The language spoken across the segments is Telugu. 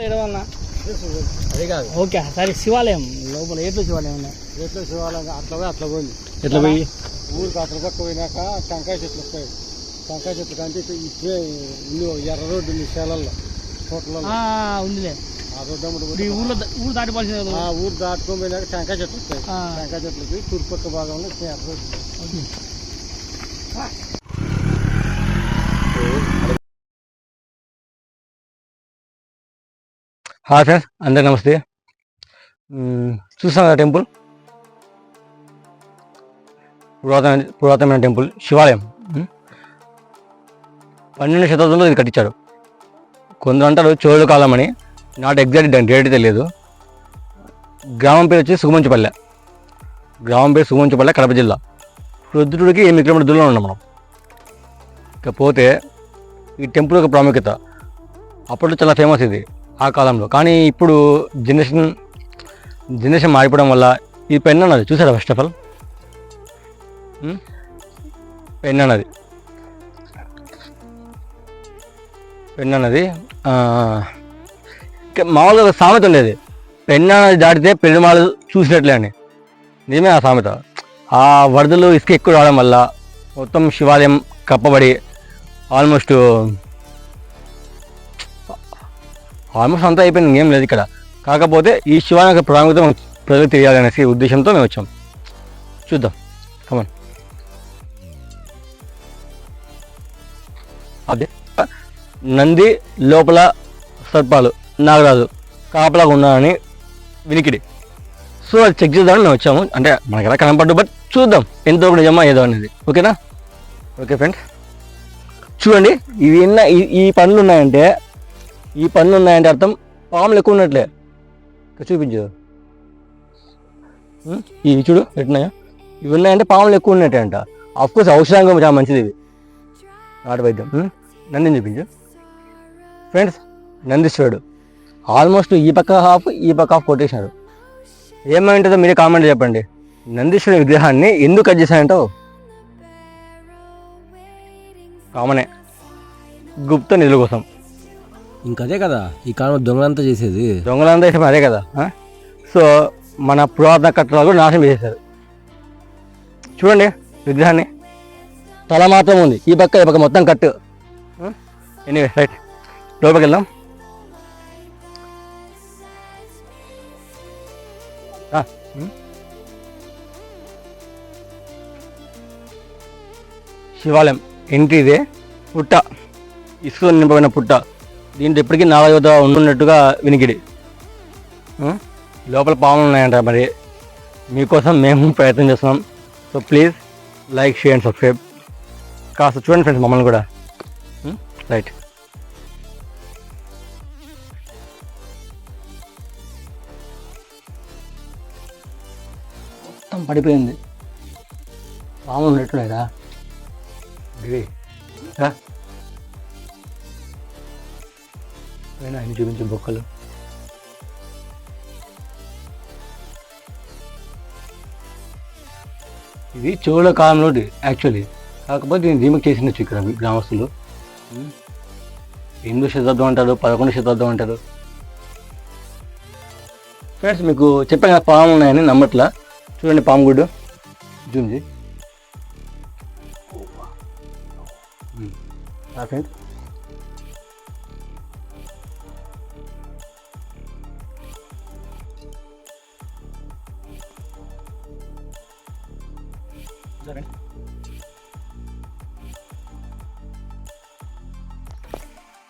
ఏడవన్నా అది కాదు. ఓకే సరే శివాలయం. లోపల ఏట్లో శివాలయం ఉన్నాయి ఎట్లా శివాలయం అట్లా పోయి అట్లా పోయింది. ఎట్లా పోయి? ఊరికి అట్లా పక్క పోయినాక టెంకాయ చెట్లు వస్తాయి. టెంకాయ చెట్లు కంటే ఇల్లు ఎర్ర రోడ్డు ఉంది చేలల్లో తోటలలో. ఆ, ఉందిలే. ఆ రోడ్డు ఇప్పుడు ఈ ఊర్లో ఊరు దాటిపోవాల్సింది ఆ ఊరు దాటుకొని పోయినాక టెంకాయ చెట్లు వస్తాయి. టెంకాయ చెట్లకి తూర్పు పక్క భాగంలో ఎర్ర రోడ్డు హాయ్ ఫ్రెండ్స్ అందరు నమస్తే. మ్మ్, చూసాం కదా టెంపుల్? పురాతన పురాతనమైన టెంపుల్ శివాలయం. పన్నెండు శతాబ్దంలో ఇది కట్టించాడు కొందరు అంటారు చోళ కాలం అని. నాట్ ఎగ్జాక్ట్ డేట్ తెలియదు. గ్రామం పేరు వచ్చి సుగమంచిపల్లె. గ్రామం పేరు సుగమంచిపల్లె కడప జిల్లా. రుద్రుడికి ఎనిమిది కిలోమీటర్ దూరంలో ఉన్నాం మనం. ఇకపోతే ఈ టెంపుల్ యొక్క ప్రాముఖ్యత అప్పట్లో చాలా ఫేమస్ ఇది. ఆ కాలంలో. కానీ ఇప్పుడు జనరేషన్ జనరేషన్ మారిపోవడం వల్ల ఇది పెన్ అన్నది చూసారా ఫస్ట్ ఆఫ్ ఆల్ పెన్ అన్నది. పెన్ అన్నది మామూలుగా ఒక సామెత ఉండేది. పెన్ అన్నది దాటితే పెరుమాళ్ చూసినట్లే అని. నిజమే ఆ సామెత. ఆ వరదలు ఇసుక ఎక్కువ రావడం వల్ల మొత్తం శివాలయం కప్పబడి ఆల్మోస్ట్ ఆల్మోస్ట్ అంతా అయిపోయింది ఇంకేం లేదు ఇక్కడ. కాకపోతే ఈ శివాలయం యొక్క ప్రాముఖ్యత ప్రజలకు తెలియాలనేసి ఉద్దేశంతో మేము వచ్చాం. చూద్దాం. కమన్ అదే నంది లోపల సర్పాలు నాగరాజు కాపలాగా ఉన్నారని వినికిడి. సో అది చెక్ చేద్దామని మేము వచ్చాము. అంటే మనకి ఎలా కనపడ్డు బట్ చూద్దాం ఎంతో నిజమా ఏదో అనేది. ఓకేనా ఓకే ఫ్రెండ్ చూడండి ఇవి ఎన్న ఈ- ఈ పనులు ఉన్నాయంటే ఈ పనులు ఉన్నాయంటే అర్థం పాములు ఎక్కువ ఉన్నట్లే. చూపించు. ఇవి చూడు ఎట్టున్నాయో ఇవి ఉన్నాయంటే పాములు ఎక్కువ ఉన్నట్టే అంట. కోర్స్ ఔషధంగా చాలా మంచిది ఇవి. నాటు వైద్యం. నందిని చూపించు. ఫ్రెండ్స్ నందీశ్వరుడు. ఆల్మోస్ట్ ఈ పక్క హాఫ్ ఈ పక్క హాఫ్ కొట్టేశారు ఏమై ఉంటుందో మీరే కామెంట్ చెప్పండి. నందీశ్వరుడు విగ్రహాన్ని ఎందుకు కట్ చేశారంటో కామనే. గుప్త నిధుల కోసం. ఇంకదే కదా ఈ కాలంలో దొంగలంతా చేసేది. దొంగలంతా చేసే అదే కదా సో మన పురాతన కట్టడాలు కూడా నాశనం చేసేసారు చూడండి విగ్రహాన్ని. తల మాత్రం ఉంది. ఈ పక్క ఈ పక్క మొత్తం కట్టు. ఎనీవే రైట్ లోపలికి వెళ్దాం. శివాలయం. ఎంట్రీ ఇదే. పుట్ట. ఇసుక నింపబడిన పుట్ట. దీంట్లో ఇప్పటికీ నాలుగైదు ఉంటున్నట్టుగా వినికిడి? లోపల పాములు ఉన్నాయంట మరి. మీకోసం మేము ప్రయత్నం చేస్తున్నాం. So please like share and subscribe. కాస్త చూడండి ఫ్రెండ్స్ మమ్మల్ని కూడా. రైట్. మొత్తం పడిపోయింది. పాములు ఉన్నట్టున్నాయిరా. గిరి ఆయన చూపించే బొక్కలు. ఇది చోళ కాలంలో యాక్చువల్లీ కాకపోతే దీన్ని రీమేక్ చేసినచ్చు ఇక్కడ గ్రామస్తులు. ఉమ్. ఎనిమిదో శతాబ్దం అంటారు పదకొండు శతాబ్దం అంటారు. ఫ్రెండ్స్ మీకు చెప్పాను కదా పాము ఉన్నాయని నమ్మట్లా? చూడండి పాము గుడ్డు. జూమ్జీ ఫ్రెండ్స్ సరే.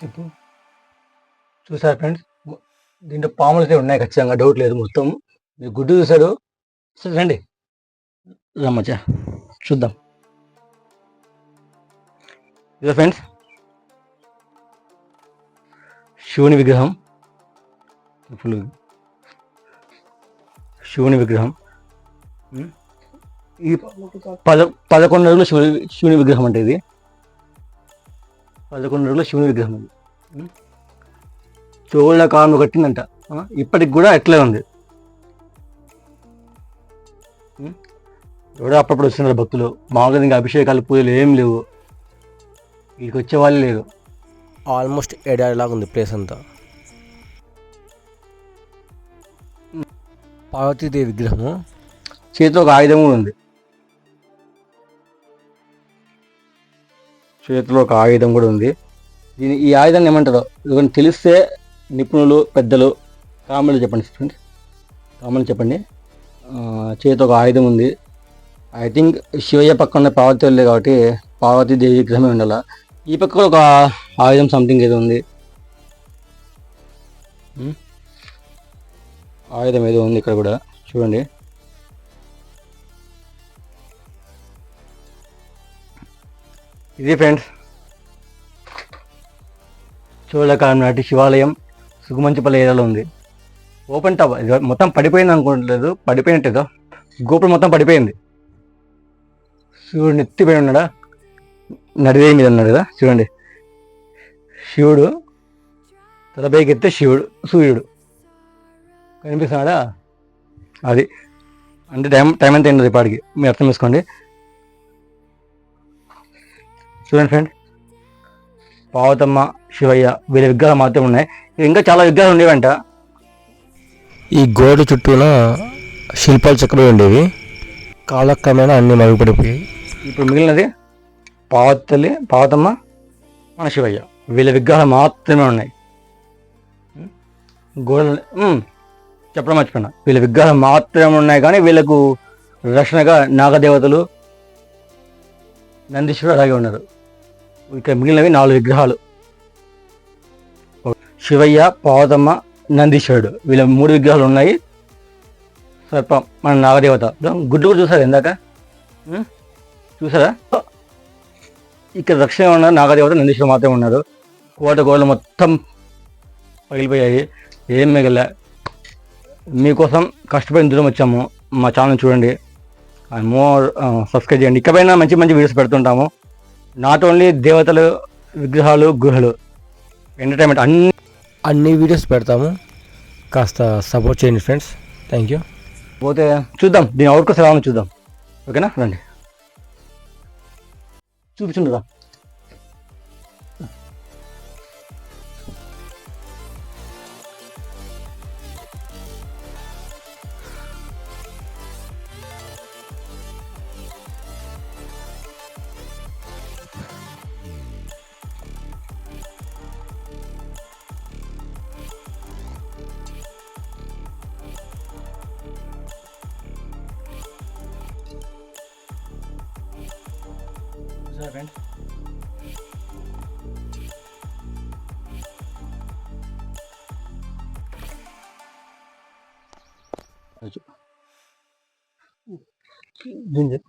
చెప్పు. చూసారు ఫ్రెండ్స్? దీంట్లో పాములు అయితే ఉన్నాయి ఖచ్చితంగా డౌట్ లేదు మొత్తం. మీరు గుడ్డు చూసాడు సరే రండి. రమ్మచ్చా చూద్దాం. ఇదో ఫ్రెండ్స్. శివుని విగ్రహం. ఫుల్. శివుని విగ్రహం. ఈ పద పదకొండు అడుగుల శివుని శివుని విగ్రహం అంటే ఇది. పదకొండు అడుగుల శివుని విగ్రహం ఇది. ఉం? చోళ కాలంలో కట్టిందంట. ఇప్పటికి కూడా అట్లే ఉంది? ఎవడో అప్పుడప్పుడు వస్తున్నారు భక్తులు. మామూలుగా ఇంకా అభిషేకాలు పూజలు ఏం లేవు. వీడికి వచ్చే వాళ్ళే లేరు. ఆల్మోస్ట్ ఏడాదిలాగా ఉంది ప్లేస్ అంతా. పార్వతీదేవి విగ్రహము. చేతిలో ఒక ఆయుధం కూడా ఉంది. చేతిలో ఒక ఆయుధం కూడా ఉంది. దీని ఈ ఆయుధాన్ని ఏమంటారో? ఇవన్నీ తెలిస్తే నిపుణులు పెద్దలు కామెంట్లు చెప్పండి ఫ్రెండ్స్ కామెంట్లు చెప్పండి. చేతి ఒక ఆయుధం ఉంది. ఐ థింక్ శివయ్య పక్కన పార్వతి వెళ్ళే కాబట్టి పార్వతి దేవి విగ్రహమే ఉండాల. ఈ పక్క ఒక ఆయుధం సంథింగ్ ఏదో ఉంది. ఆయుధం ఏదో ఉంది ఇక్కడ కూడా. చూడండి. ఇది ఫ్రెండ్స్. చోళకాలం నాటి శివాలయం సుగుమంచిపల్లి ఏరియాలో ఉంది. ఓపెన్ టాప్ ఇది మొత్తం పడిపోయింది అనుకోవట్లేదు పడిపోయినట్టేదో గోపురం మొత్తం పడిపోయింది. శివుడు ఎత్తిపోయి ఉన్నాడా? నడివే మీద ఉన్నాడు కదా చూడండి. శివుడు తలపైకి ఎత్తే శివుడు సూర్యుడు. కనిపిస్తున్నాడా? అది. అంటే టైం టైం ఎంత అయింది పాడికి మీరు అర్థం చేసుకోండి. చూడండి ఫ్రెండ్. పార్వతమ్మ శివయ్య వీళ్ళ విగ్రహాలు మాత్రం ఉన్నాయి. ఇంకా చాలా విగ్రహాలు ఉండేవంట. ఈ గోడ చుట్టూన శిల్పాలు చెక్కబడి ఉండేవి. కాలక్రమేణా అన్ని మరుగుపడిపోయాయి. ఇప్పుడు మిగిలినది పార్వతల్లి పార్వతమ్మ మన శివయ్య. వీళ్ళ విగ్రహాలు మాత్రమే ఉన్నాయి. ఉమ్, చెప్పడం మర్చిపోయినా. వీళ్ళ విగ్రహాలు మాత్రమే ఉన్నాయి కానీ వీళ్ళకు రక్షణగా నాగదేవతలు నందీశ్వరుడు అలాగే ఉన్నారు. ఇక్కడ మిగిలినవి నాలుగు విగ్రహాలు. శివయ్య పార్వతమ్మ నందీశ్వరుడు. వీళ్ళ మూడు విగ్రహాలు ఉన్నాయి. సర్పం మన నాగదేవత. గుడ్డు కూడా చూసారు ఇందాక? చూసారా ఇక్కడ రక్షణ ఉన్న నాగదేవత నందీశ్వరుడు మాత్రమే ఉన్నారు. కోట గోడలు మొత్తం పగిలిపోయాయి. ఏం మిగల. మీకోసం కష్టపడిన దూరం వచ్చాము. మా ఛానల్ చూడండి. అండ్ మోర్ సబ్స్క్రైబ్ చేయండి. ఇకపైన మంచి మంచి వీడియోస్ పెడుతుంటాము. నాట్ ఓన్లీ దేవతలు విగ్రహాలు గుహలు ఎంటర్టైన్మెంట్ అన్ని అన్ని వీడియోస్ పెడతాము. కాస్త సపోర్ట్ చేయండి ఫ్రెండ్స్ థ్యాంక్ యూ పోతే చూద్దాం. దీని అవుట్కోస్ ఎలా ఉందో చూద్దాం. ఓకేనా రండి. చూపించుండరా ఫ్రెండ్స్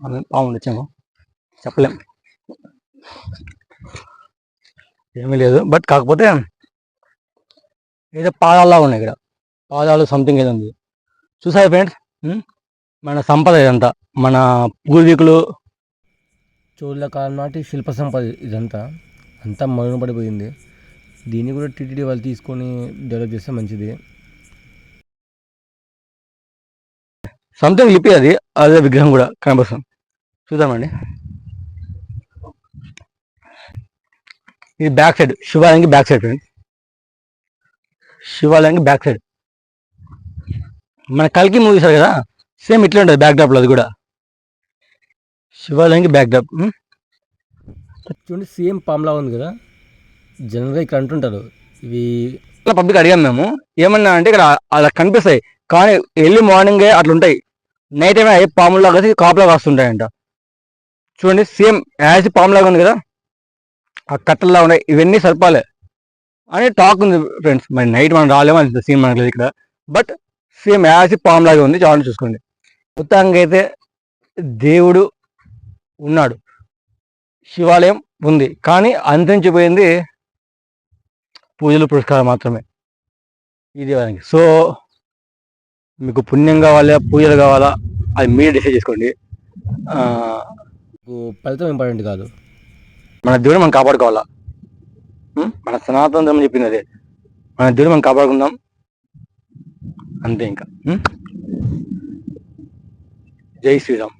మనం పాము వచ్చాము చెప్పలేం. ఏమీ లేదు. బట్ కాకపోతే ఏదో పాదాల్లో ఉన్నాయి ఇక్కడ. పాదాలు సంథింగ్ ఏదో ఉంది. చూసారు ఫ్రెండ్స్ మన సంపద ఇదంతా. మన పూర్వీకులు చోళ్ళ కాలం నాటి శిల్ప సంపద ఇదంతా. అంతా మరుగుపడిపోయింది దీన్ని కూడా టీటీడీ వాళ్ళు తీసుకొని డెవలప్ చేస్తే మంచిది. సంథింగ్ లిపి అది. అదే విగ్రహం కూడా కనిపిస్తుంది చూద్దామండి ఇది బ్యాక్ సైడ్. శివాలయంకి బ్యాక్ సైడ్ ఫ్రెండ్ శివాలయంకి బ్యాక్ సైడ్. మన కల్కి మూవీ సార్ కదా? సేమ్ ఇట్లా ఉంటుంది బ్యాక్ డ్రాప్లో అది కూడా. శివాలయానికి బ్యాక్ డ్రాప్ చూడండి సేమ్ పామ్లా ఉంది కదా. జనరల్గా ఇక్కడ అంటుంటారు ఇవి పబ్లిక్ అడిగాం మేము. ఏమన్నా అంటే ఇక్కడ అలా కనిపిస్తాయి. కానీ ఎర్లీ మార్నింగే అట్లా ఉంటాయి నైట్ ఏమైనా పాములాగా కలిసి కాపులాగా వస్తుంటాయంట. చూడండి సేమ్ యాజ్ పాములాగా ఉంది కదా. ఆ కట్టల్లా ఉన్నాయి. ఇవన్నీ సర్పాలే. అని టాక్ ఉంది ఫ్రెండ్స్ మరి నైట్ మనం రాలేమో అంత సీన్ మనకు లేదు ఇక్కడ. బట్ సేమ్ యాజ్ పాములాగా ఉంది. చాలా చూసుకోండి. మొత్తానికి అయితే దేవుడు ఉన్నాడు. శివాలయం ఉంది. కానీ అంతరించిపోయింది పూజలు పురస్కారం మాత్రమే. ఈ దేవాలయానికి. సో మీకు పుణ్యం కావాలా పూజలు కావాలా అది మీరు డిసైడ్ చేసుకోండి. ఫలితం ఇంపార్టెంట్ కాదు. మన దేవుడు మనం కాపాడుకోవాలా? మన సనాతన ధర్మం చెప్పింది అదే. మన దేవుడు మనం కాపాడుకుందాం. అంతే ఇంకా? జై శ్రీరామ్.